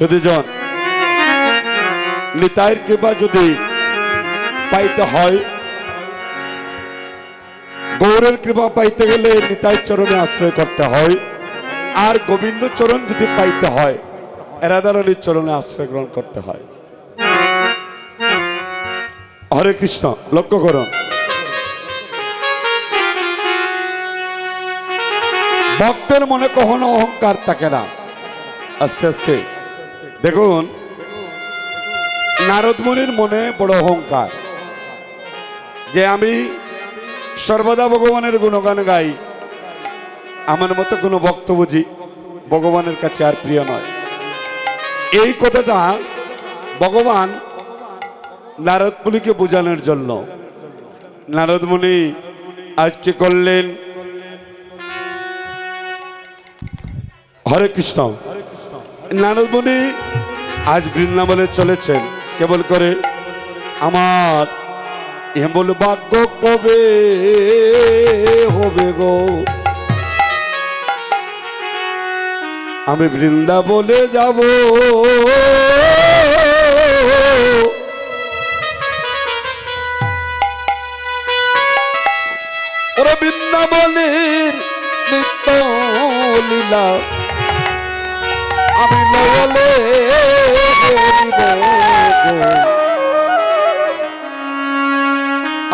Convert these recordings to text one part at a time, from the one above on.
সুদীজন নিতাইয়ের কৃপা যদি পাইতে হয়, গৌরের কৃপা পাইতে গেলে নিতাই চরণে আশ্রয় করতে হয়, আর গোবিন্দ চরণ যদি পাইতে হয়, এরাদার আলীর চরণে আশ্রয় গ্রহণ করতে হয়। হরে কৃষ্ণ, লক্ষ্য করুন। ভক্তের মনে কখনো অহংকার থাকে না। আস্তে আস্তে। দেখুন নারদ মুনির মনে বড় অহংকার যে আমি সর্বদা ভগবানের গুণগান গাই। আমার মতো কোনো ভক্ত বুঝি ভগবানের কাছে আর প্রিয় নয়। এই কথাটা ভগবান নারদ মুনিকে বোঝানোর জন্য। নারদ মুনি আজকে করলেন? হরে কৃষ্ণ। নারদ মুনি আজ বৃন্দাবনে চলেছেন। কেবল করে আমার এমন ভাগ্য কবে হবে গো? আমি বৃন্দাবনে যাব। ওরা বৃন্দাবনের নিত্য লীলা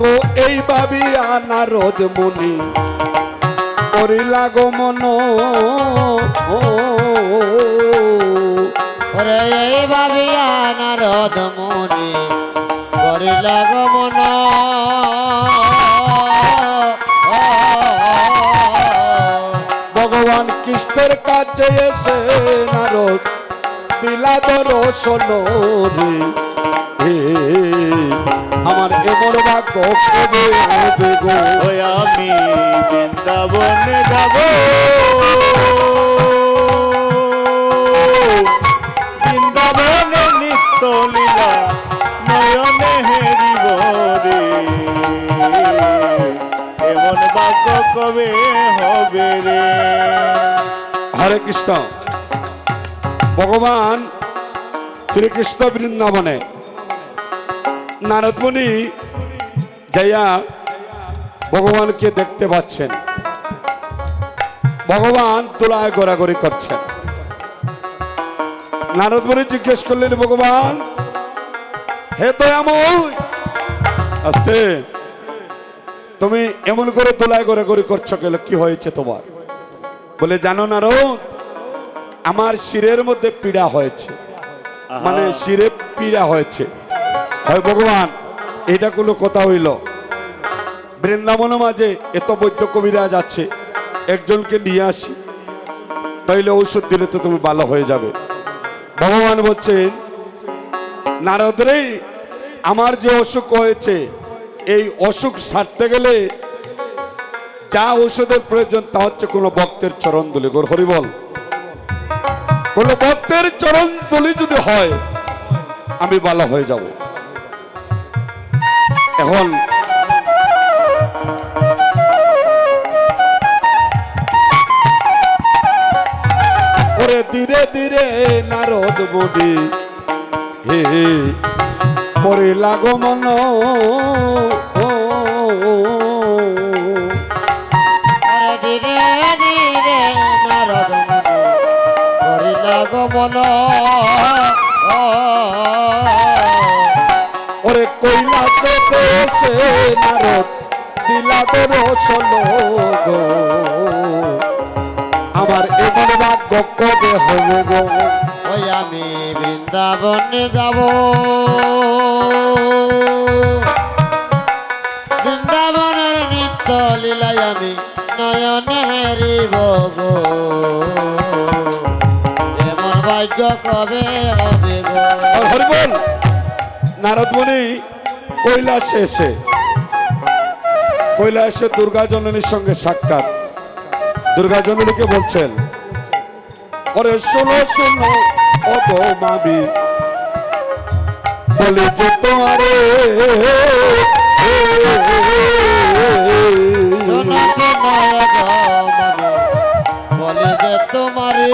গো এই ভাবি নারদ মুনি। করিলা গো মন ওরে এই ভাবিয়া নারদ মুনি করিল গমন ভগবান কৃষ্ণের কাছে এসে নারদ দিলা দর্শন রে। আমার এমন ভাগ্য কবে হবে গো? ওই আমি বৃন্দাবনে যাব। বৃন্দাবনে নিত্য লীলা নয়নে হেরিব রে। এমন বাক্য কবে হবে রে? হরে কৃষ্ণ। ভগবান শ্রীকৃষ্ণ বৃন্দাবনে। নারদমণি যাইয়া ভগবানকে দেখতে পাচ্ছেন। ভগবান তোলায় গড়াগড়ি করছেন। নারদমণি জিজ্ঞেস করলেন ভগবান হে তো এমন আস্তে তুমি এমন করে তোলায় গড়াগড়ি করছ গেলে কি হয়েছে তোমার? বলে জানো নারদ আমার শিরের মধ্যে পীড়া হয়েছে। মানে শিরে পীড়া হয়েছে। হয় ভগবান এটা কোনো কথা হইল। বৃন্দাবন মাঝে এত বৈদ্য কবিরাজ আছে, একজনকে নিয়ে আসি, তাইলে ঔষধ দিলে তো তুমি ভালো হয়ে যাবে। ভগবান বলছেন, নারদ রে, আমার যে অসুখ হয়েছে, এই অসুখ সারতে গেলে যা ঔষধের প্রয়োজন তা হচ্ছে কোনো ভক্তের চরণ দুলি গোর হরিবল কোন ভক্তের চরণ দুলি যদি হয়, আমি ভালো হয়ে যাব। এখন ওরে ধীরে ধীরে নারদ বডি। হে পরে লাগো মন দর্শন গো। আমার এমন ভাগ্য কবে হবে গো? ওই আমি বৃন্দাবনে যাব। বৃন্দাবনের নিত্য লীলায় আমি নয়নে হেরিব গো। এমন ভাগ্য কবে হবে গো? হরিবল কৈলাসে এসে কৈলাসে দুর্গা জননীর সঙ্গে সাক্ষাৎ। দুর্গা জননীকে বলছেন ওরে শোনো শোনো ও গো মাবি বলে যে তোমারে বলে যে তোমারে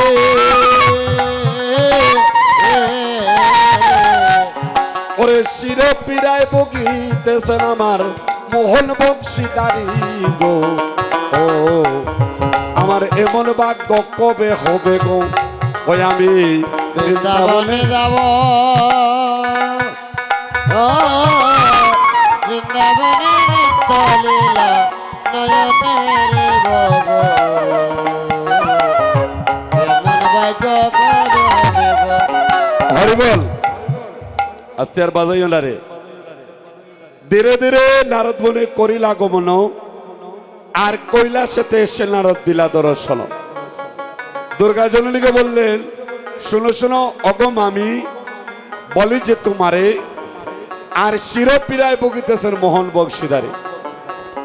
ওরে শিরে পিরায় বগিতেছেন আমার মোহন বংশীদারি গো ও আমার এমন ভাগ্য কবে হবে গো? ওই আমি বৃন্দাবনে যাব। ও বৃন্দাবনের নিত্য লীলা নয়নের বগ এমন ভাগ্য কবে হবে গো? হরিবল আস্তে আর বাজাইও না রে। ধীরে ধীরে নারদ বনে করিল আগমন আর কৈলাসেতে এসে নারদ দিলা দর্শন। দুর্গা জননীকে বললেন, শুনো শুনো অগম আমি বলি যে তোমারে, আর শিরপিরায় বগিতেছেন মোহন বংশীদারে।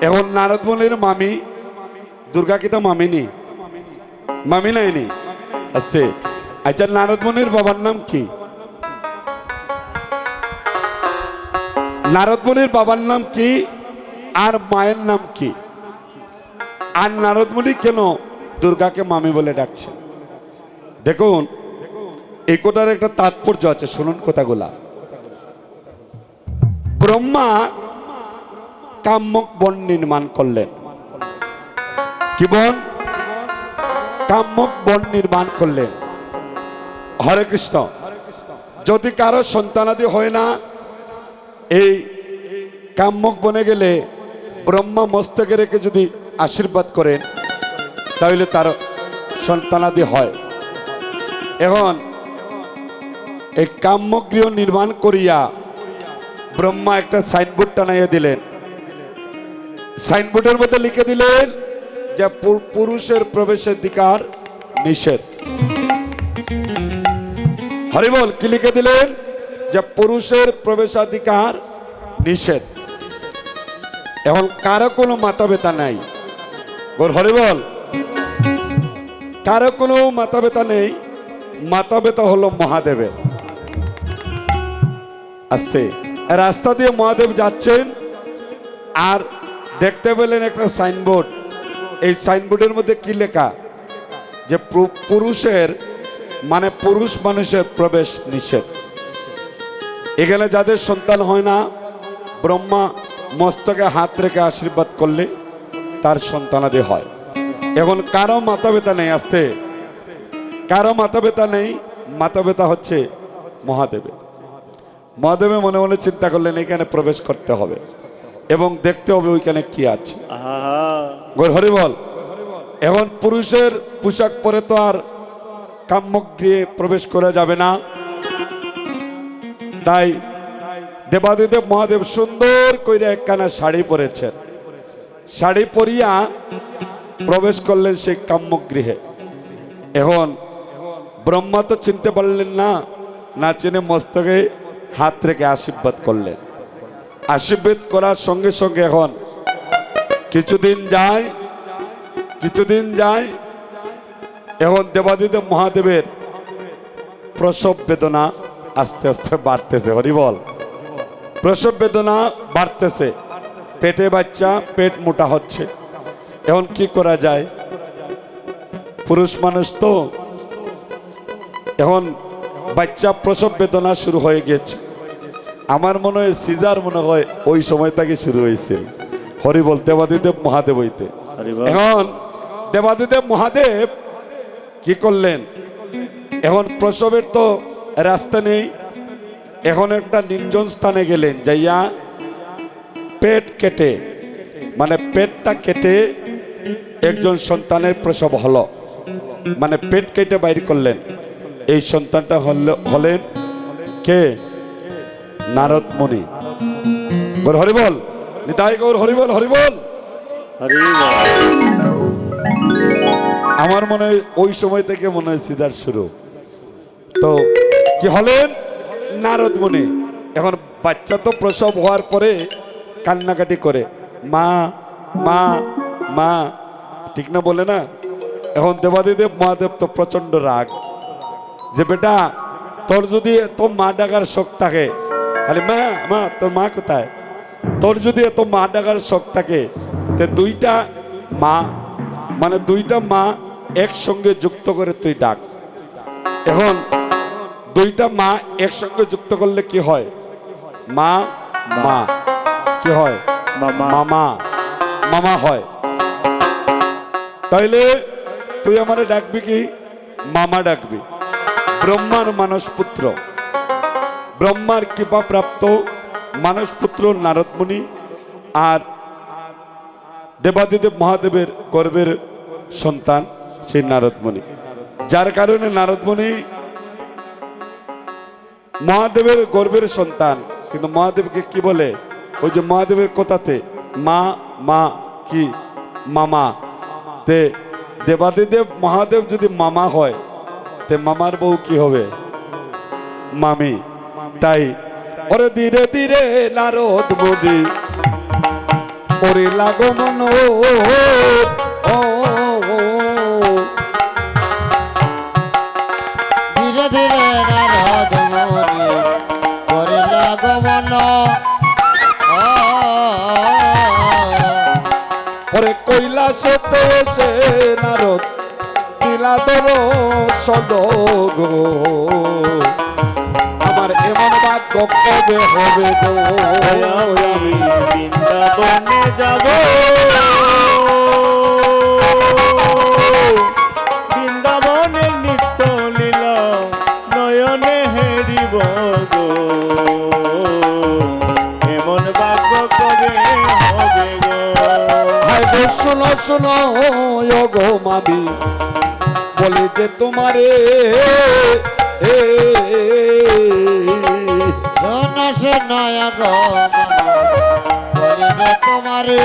এখন নারদ বনের মামি, দুর্গা কি তো মামি নি? মামি নাইনি আস্তে। আচ্ছা নারদ বনের বাবার নাম কি? নারদমণির বাবার নাম কি? আর মায়ের নাম কি? আর নারদমণি কেন দুর্গাকে মামি বলে ডাকছে? দেখুন এই কোটার একটা তাৎপর্য আছে, শুনুন কথাগুলা। ব্রহ্মা কাম্যক বন নির্মাণ করলেন। কি বন? কাম্যক বন নির্মাণ করলেন। হরে কৃষ্ণ। যদি কারও সন্তানাদি হয় না এই কাম্যক বনে গেলে ব্রহ্মা মস্তকে রেখে যদি আশীর্বাদ করেন, তাহলে তার সন্তানাদি হয়। এখন এই কাম্যক গৃহ নির্মাণ করিয়া ব্রহ্মা একটা সাইনবোর্ড টানাইয়া দিলেন। সাইনবোর্ডের মধ্যে লিখে দিলেন যে পুরুষের প্রবেশের প্রবেশাধিকার নিষেধ। হরিবল, কি লিখে দিলেন? যে পুরুষের প্রবেশাধিকার নিষেধ। এখন কারও কোনো মাথা ব্যথা নাই। গোর হরিবল কারও কোনো মাথা ব্যথা নেই। মাথা ব্যথা হলো মহাদেবের। আস্তে। রাস্তা দিয়ে মহাদেব যাচ্ছেন আর দেখতে পেলেন একটা সাইনবোর্ড। এই সাইনবোর্ডের মধ্যে কি লেখা? যে পুরুষের মানে পুরুষ মানুষের প্রবেশ নিষেধ। এখানে যাদের সন্তান হয় না, ব্রহ্মা মস্তকে হাত রেখে আশীর্বাদ করলে তার সন্তানাদি হয়। এখন কারও মাথা ব্যথা নেই আসতে। কারও মাথা ব্যথা নেই মাথা ব্যথা হচ্ছে মহাদেবে। মহাদেবে মনে মনে চিন্তা করলেন, এখানে প্রবেশ করতে হবে। এবং দেখতে হবে ওইখানে কি আছে। হরি বল। এখন পুরুষের পোশাক পরে তো আর কাম্যক গৃহে প্রবেশ করা যাবে না। তাই দেবাদিদেব মহাদেব সুন্দর কইরা একখানা শাড়ি পরেছেন। শাড়ি পরিয়া প্রবেশ করলেন সেই কাম্যক গৃহে এখন ব্রহ্মা তো চিনতে পারলেন না না চিনে মস্তকে হাত রেখে আশীর্বাদ করলেন। আশীর্বাদ করার সঙ্গে সঙ্গে এখন কিছুদিন যায় কিছুদিন যায়, এখন দেবাদিদেব মহাদেবের প্রসব বেদনা আস্তে আস্তে বাড়তেছে হরিবল প্রসব বেদনা বাড়তেছে পেটে বাচ্চা পেট মোটা হচ্ছে। এখন কি করা যায়? পুরুষ মানুষ তো এখন বাচ্চা প্রসব বেদনা শুরু হয়ে গেছে আমার মনে হয় সিজার মনে হয় ওই সময় থেকে শুরু হয়েছে। হরিবল দেবাদিদেব মহাদেব হইতে। এখন দেবাদিদেব মহাদেব কি করলেন? এখন প্রসবের তো রাস্তা নেই। এখন একটা নির্জন স্থানে গেলেন যাইয়া পেট কেটে মানে পেটটা কেটে একজন সন্তানের প্রসব হলো। মানে পেট কেটে বাইর করলেন। এই সন্তানটা হল- হলেন কে? নারদ মুনি। গৌর হরিবল নিতাই গৌর হরিবল হরিবল হরি বল। আমার মনে হয় ওই সময় থেকে মনে হয় সিদার শুরু। তো কি হলেন? নারদ মুনি। এখন বাচ্চা তো প্রসব হওয়ার পরে কান্নাকাটি করে। মা মা মা ঠিক না বলে না? এখন দেবাদিদেব মহাদেব তো প্রচণ্ড রাগ। যে বেটা তোর যদি এত মা ডাকার শখ থাকে খালি মা মা তোর মা কোথায়? তোর যদি এত মা ডাকার শখ থাকে তে দুইটা মা মানে দুইটা মা একসঙ্গে যুক্ত করে তুই ডাক। এখন দুইটা মা একসঙ্গে যুক্ত করলে কি হয়? মা মা। কি হয়? মামা। মামা। হয়। তাইলে তুই আমারে ডাকবি কি? মামা ডাকবি। ব্রহ্মার মানস পুত্র ব্রহ্মার কৃপা প্রাপ্ত মানস পুত্র নারদমণি আর দেবাদিদেব মহাদেবের গর্বের সন্তান সেই নারদমণি যার কারণে নারদমণি মহাদেবের গর্বের সন্তান, কিন্তু মহাদেবকে কি বলে? ওই যে মহাদেবের কথাতে, মা মা, কি, মামা, তে, দেবাদিদেব, মহাদেব যদি মামা হয়, তে মামার বউ কি হবে? মামি। তাই, ওরে ধীরে ধীরে নারদ মোদি, ওরে লাগো মন, ও সদগ আমার এমন বাক্য কবে হবে গো। আমি বৃন্দাবনে যাব বৃন্দাবনে নিত্য লীলা নয়নে হেরিব গো। এমন ভাগ্য কবে হবে গো। শোনো শোনো গো মামি বলে যে তোমারে তোমারে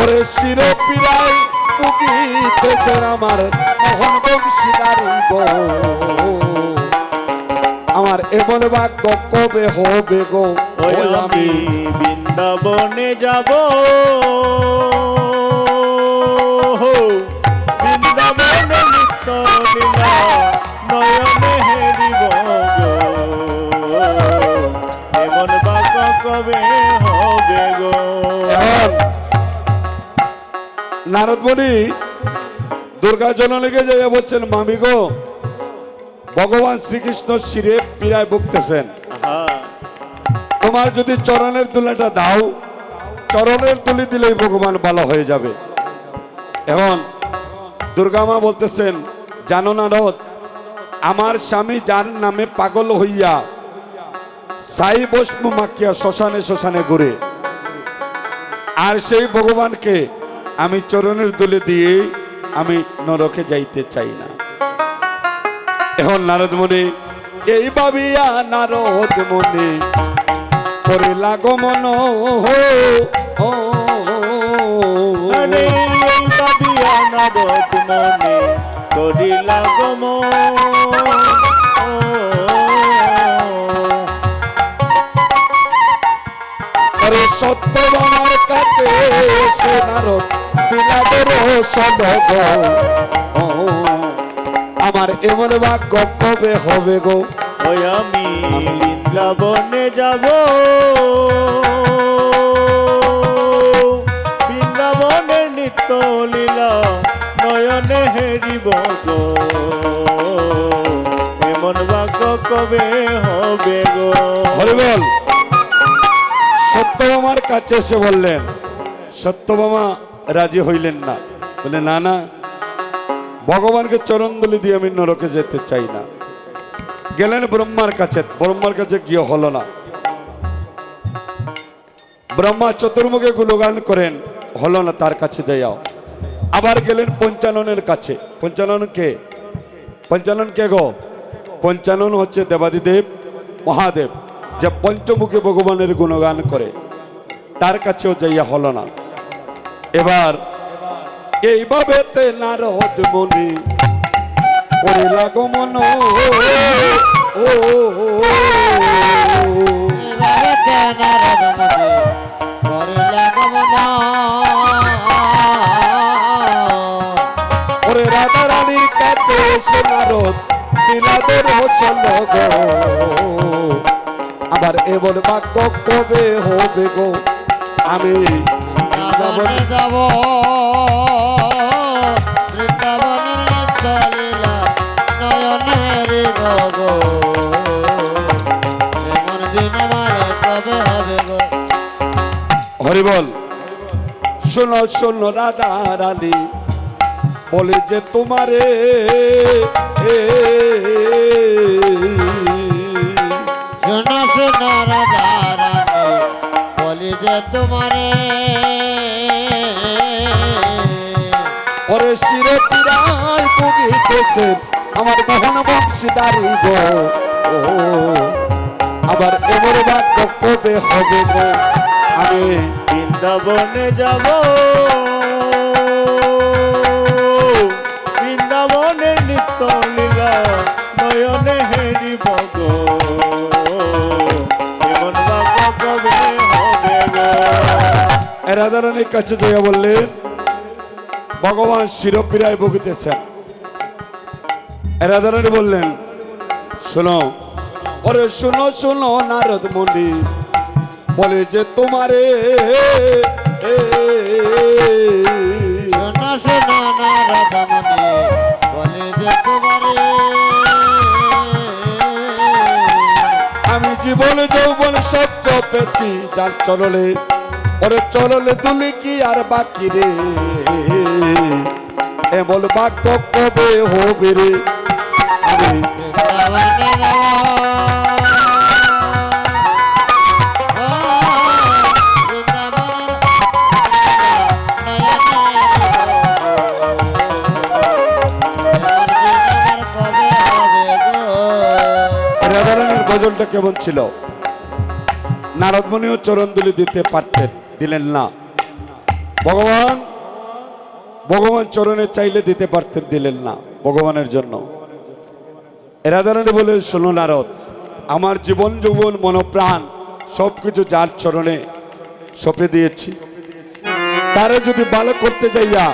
ওরে শির পিরাই বুকি আমার মোহন বংশীদারি গো। আমার এমন বাক্য কবে হবে গো? আমি বৃন্দাবনে যাব। বৃন্দাবনে নিত্য লীলা নয়নে হেরিব এমন বাক কবে হবে গো? এখন দুর্গা জননীকে যাইয়া বলছেন মামি গো ভগবান শ্রীকৃষ্ণ শিরে পীড়ায় ভুগতেছেন। আহা, তোমার যদি চরণের দুলাটা দাও চরণের তুলি দিলেই ভগবান ভালো হয়ে যাবে। এখন দুর্গা মা বলতেছেন জানো না রথ আমার স্বামী যার নামে পাগল হইয়া সাই বস্ম মাখিয়া শ্মশানে শ্মশানে ঘুরে। আর সেই ভগবানকে আমি চরণের দুলে দিয়ে আমি নরকে যাইতে চাই না। এখন নারদ মুনি, এই ভাবিয়া নারদ মনে করে লাগো মন ও ভাবিয়া নারদ মনে করিলা গমন। আরে সত্যবানার কাছে সে নারদ বিলাদের সদগ আমার এমন ভাগ্য কবে হবে গো। ওই আমি বৃন্দাবনে যাব। বৃন্দাবনের নিত্য লীলা নয়নে হেরিব গো এমন বাক্য কবে হবে গো কাছে এসে বললেন রাজি হইলেন না। বলে, না না, ভগবানকে চরণদলি দিয়ে আমি নরকে যেতে চাই না। গেলেন ব্রহ্মার কাছে ব্রহ্মার কাছে গিয়ে হলো না। ব্রহ্মা চতুর্মুখে গুণগান করেন, হলো না, তার কাছে যাইয়াও। আবার গেলেন পঞ্চাননের কাছে। পঞ্চানন কে? পঞ্চানন কে গো? পঞ্চানন হচ্ছে দেবাদিদেব মহাদেব যে পঞ্চমুখী ভগবানের গুণগান করে। তার কাছেও যাইয়া হলো না। এবার এইভাবে তে নারদ মনি গমন ও, গমন। ওরে রাধা রানীর কাছে এসে নারদ হোসল গো। আবার এমন বাক্য কবে হবে গো। আমি বৃন্দাবনে যাব বৃন্দাবনের নিত্য লীলা নয়নের গগ। এমন দিন আমার কবে হবে গো? হরিবল শোনো শোনো রাধা রানী বলে যে তোমারে শোনো শোনো রাধা রানী বলি যে তোমারে ওরে শিরে পুরাই ভুগিতেছে আমার মোহন বংশীদারি গো। ও আবার এমন বাক্য কবে হবে গো? আমি বৃন্দাবনে যাব। রাধারানীর কাছে যাইয়া বললেন ভগবান শিরপীড়ায় ভুগিতেছেন। রাধারানী বললেন শোনো ওরে শোনো শোনো নারদ মন্ডি বলে যে তোমারে আমি জীবন যৌবন সব পেয়েছি যার চললে ওরে চললে তুমি কি আর বাকি রে? এমন বাক্য কবে হবে রে। আমি গজলটা কেমন ছিল? নারদমণিও চরণদুলি দিতে পারতেন। দিলেন না। ভগবান ভগবান চরণে চাইলে দিতে পারতেন দিলেন না ভগবানের জন্য। রাধারানী বলে, শোনো নারদ, আমার জীবন যৌবন মনপ্রাণ সব কিছু যার চরণে সঁপে দিয়েছি। তারা যদি ভালো করতে যাইয়া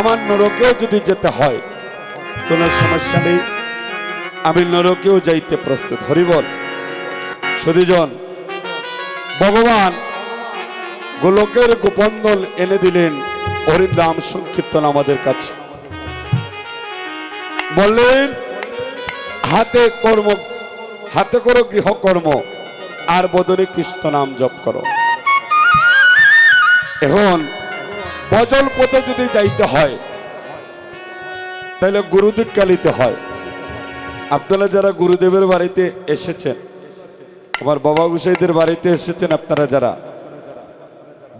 আমার নরকেও যদি যেতে হয়, কোনো সমস্যা নেই। আমি নরকেও যাইতে প্রস্তুত। হরিবল সুদীজন ভগবান গোলকের গোপন গোপন্দল এনে দিলেন। হরির নাম সংকীর্তন আমাদের কাছে। বললেন, হাতে কর্ম, হাতে করো গৃহকর্ম, আর বদনে কৃষ্ণ নাম জপ করো। এখন বজল পথে যদি যাইতে হয়, তাহলে গুরুদীক্ষা নিতে হয়। আপনারা যারা গুরুদেবের বাড়িতে এসেছেন, আমার বাবা গুসাইদের বাড়িতে এসেছেন আপনারা যারা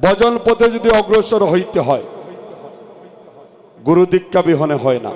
বজন পথে যদি অগ্রসর হইতে হয় গুরু দীক্ষা বিহনে হয় না।